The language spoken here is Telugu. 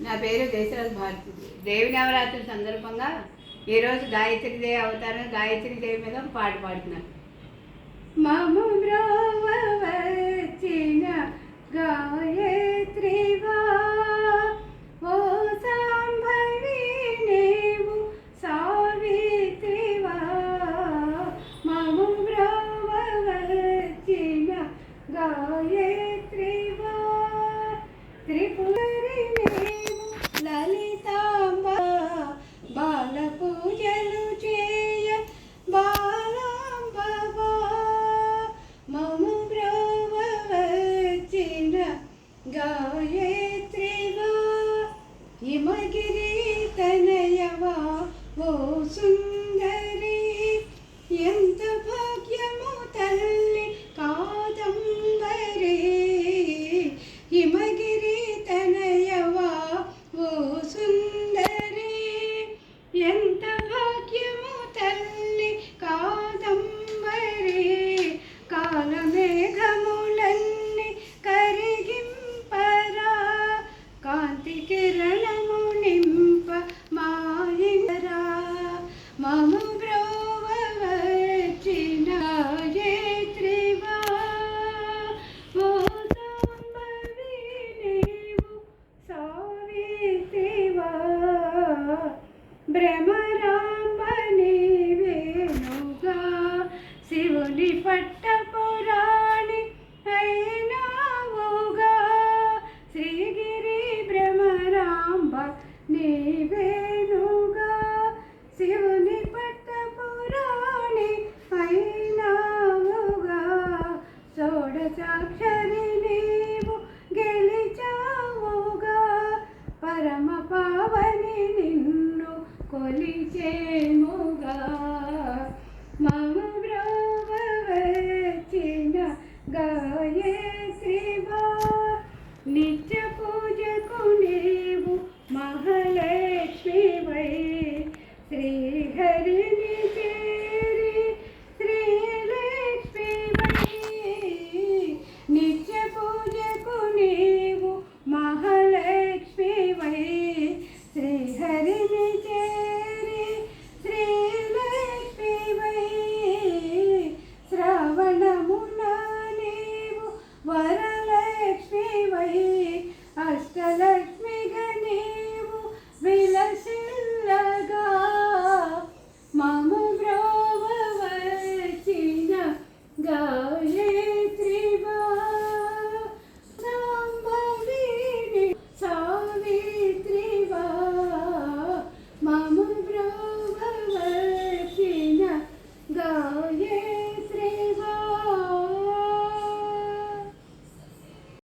నా పేరు దేశరాజ్ భారతి. దేవి నవరాత్రి సందర్భంగా ఈరోజు గాయత్రి దేవి అవతారం గాయత్రి దేవి మీద పాట పాడుతున్నాను మమ లలితాంబ బాల పూజలు చేయ బాలాంబవా మము బ్రవ గాయత్రివా హిమగిరి తనయవా ఓ సుందరి భ్రమరాంబని వేణుగా శివుని పట్టపురాణి అయినావుగా. శ్రీగిరి భ్రమరాంబ నీవేణుగా శివుని పట్ట పురాణి అయినావుగా. సాక్ష కొలిచేముగా